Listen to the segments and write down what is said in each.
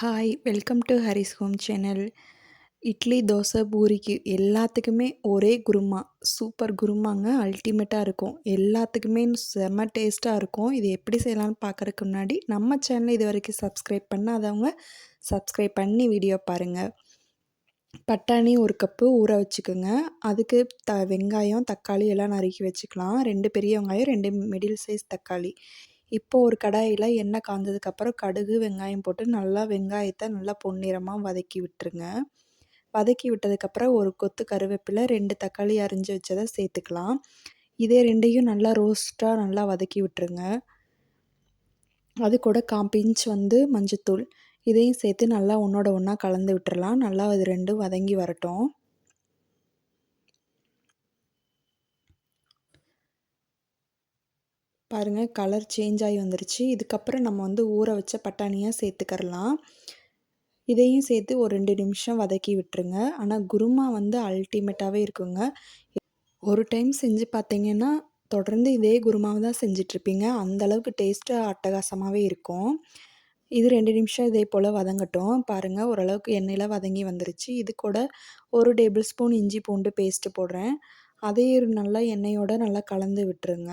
Hi welcome to Haris home channel idli dosa பூரிக்கு எல்லாத்துக்குமே ஒரே குருமா. சூப்பர் குருமாங்க அல்டிமேட்டாக இருக்கும். எல்லாத்துக்குமே செம்ம டேஸ்ட்டாக இருக்கும். இது எப்படி செய்யலாம்னு பார்க்குறதுக்கு முன்னாடி நம்ம சேனலை இது வரைக்கும் சப்ஸ்கிரைப் பண்ணாதவங்க சப்ஸ்கிரைப் பண்ணி வீடியோ பாருங்கள் பட்டாணி ஒரு கப்பு ஊற வச்சுக்கோங்க. அதுக்கு த வெங்காயம் தக்காளி எல்லாம் நறுக்கி வச்சுக்கலாம். ரெண்டு பெரிய வெங்காயம் ரெண்டு மிடில் சைஸ் தக்காளி. இப்போது ஒரு கடாயில் எண்ணெய் காய்ஞ்சதுக்கப்புறம் கடுகு வெங்காயம் போட்டு நல்லா வெங்காயத்தை நல்லா பொன்னிறமாக வதக்கி விட்டுருங்க. வதக்கி விட்டதுக்கப்புறம் ஒரு கொத்து கருவேப்பிலை ரெண்டு தக்காளி அரிஞ்சு வச்சதை சேர்த்துக்கலாம். இதே ரெண்டையும் நல்லா ரோஸ்ட்டாக நல்லா வதக்கி விட்டுருங்க. அது கூட காம்பிஞ்ச் வந்து மஞ்சத்தூள். இதையும் சேர்த்து நல்லா ஒன்றோட ஒன்றா கலந்து விட்டுறலாம். நல்லா அது ரெண்டும் வதங்கி வரட்டும். பாருங்கள் கலர் சேஞ்ச் ஆகி வந்துருச்சு. இதுக்கப்புறம் நம்ம வந்து ஊற வச்ச பட்டாணியாக சேர்த்துக்கரலாம் இதையும் சேர்த்து ஒரு ரெண்டு நிமிஷம் வதக்கி விட்டுருங்க. ஆனால் குருமா வந்து அல்டிமேட்டாகவே இருக்குங்க. ஒரு டைம் செஞ்சு பார்த்தீங்கன்னா தொடர்ந்து இதே குருமாவை தான் செஞ்சிட்ருப்பீங்க. அந்தளவுக்கு டேஸ்ட்டு அட்டகாசமாகவே இருக்கும். இது ரெண்டு நிமிஷம் இதே போல் வதங்கட்டும். பாருங்கள் ஓரளவுக்கு எண்ணெயில் வதங்கி வந்துருச்சு. இது கூட ஒரு டேபிள் ஸ்பூன் இஞ்சி பூண்டு பேஸ்ட்டு போடுறேன். அதையும் நல்லா எண்ணெயோடு நல்லா கலந்து விட்டுருங்க.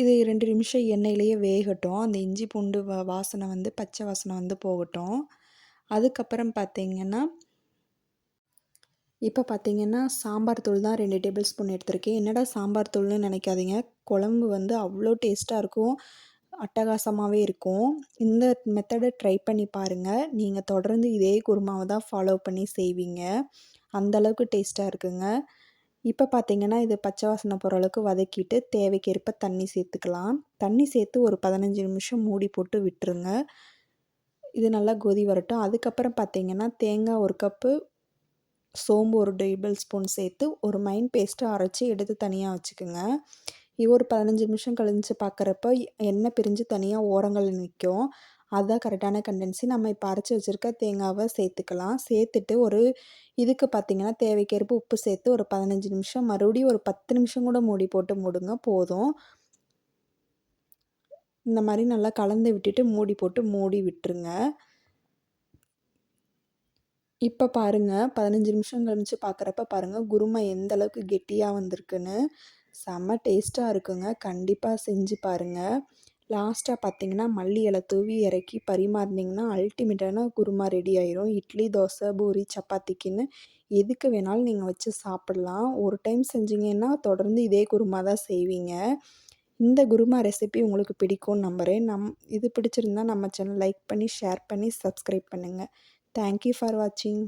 இது ரெண்டு நிமிஷம் எண்ணெயிலேயே வேகட்டும். அந்த இஞ்சி பூண்டு வா வாசனை வந்து பச்சை வாசனை வந்து போகட்டும். அதுக்கப்புறம் பார்த்திங்கன்னா இப்போ பார்த்திங்கன்னா சாம்பார் தூள் தான் ரெண்டு டேபிள் ஸ்பூன் எடுத்திருக்கேன். என்னடா சாம்பார் தூள்னு நினைக்காதீங்க. குழம்பு வந்து அவ்வளோ டேஸ்ட்டாக இருக்கும். அட்டகாசமாகவே இருக்கும். இந்த மெத்தடை ட்ரை பண்ணி பாருங்கள் நீங்கள் தொடர்ந்து இதே குருமாவை தான் ஃபாலோ பண்ணி செய்வீங்க. அந்தளவுக்கு டேஸ்ட்டாக இருக்குங்க. இப்போ பார்த்தீங்கன்னா இது பச்சை வாசனை போகிற அளவுக்கு வதக்கிட்டு தேவைக்கேற்ப தண்ணி சேர்த்துக்கலாம். தண்ணி சேர்த்து ஒரு பதினஞ்சு நிமிஷம் மூடி போட்டு விட்டுருங்க. இது நல்லா கொதி வரட்டும். அதுக்கப்புறம் பார்த்தீங்கன்னா தேங்காய் ஒரு கப்பு சோம்பு ஒரு டேபிள் ஸ்பூன் சேர்த்து ஒரு மைண்ட் பேஸ்ட்டு அரைச்சி எடுத்து தனியாக வச்சுக்கோங்க. இது ஒரு பதினஞ்சு நிமிஷம் கழிஞ்சு பார்க்குறப்ப எண்ணெய் பிரிஞ்சு தனியாக ஓரங்கள் நிற்கும் அதுதான் கரெக்டான கண்டென்சி. நம்ம இப்போ அரைச்சி வச்சுருக்க தேங்காவை சேர்த்துக்கலாம். சேர்த்துட்டு ஒரு இதுக்கு பார்த்திங்கன்னா தேவைக்கேற்ப உப்பு சேர்த்து ஒரு பதினஞ்சு நிமிஷம் மறுபடியும் ஒரு பத்து நிமிஷம் கூட மூடி போட்டு மூடுங்க. போதும். இந்த மாதிரி நல்லா கலந்து விட்டுட்டு மூடி போட்டு மூடி விட்டுருங்க. இப்போ பாருங்கள் பதினஞ்சு நிமிஷம் கழிச்சு பார்க்குறப்ப பாருங்கள் குருமை எந்த அளவுக்கு கெட்டியாக வந்திருக்குன்னு. செம்ம டேஸ்ட்டாக இருக்குங்க. கண்டிப்பாக செஞ்சு பாருங்கள் லாஸ்ட்டாக பார்த்தீங்கன்னா மல்லி இலை தூவி இறக்கி பரிமாறினீங்கன்னா அல்டிமேட்டான குருமா ரெடி ஆயிரும். இட்லி தோசை பூரி சப்பாத்திக்குன்னு எதுக்கு வேணாலும் நீங்கள் வச்சு சாப்பிட்லாம். ஒரு டைம் செஞ்சீங்கன்னா தொடர்ந்து இதே குருமா தான் செய்வீங்க. இந்த குருமா ரெசிபி உங்களுக்கு பிடிக்கும்னு நம்புகிறேன் நம் இது பிடிச்சிருந்தா நம்ம சேனல் லைக் பண்ணி ஷேர் பண்ணி சப்ஸ்கிரைப் பண்ணுங்கள் தேங்க்யூ ஃபார் வாட்சிங்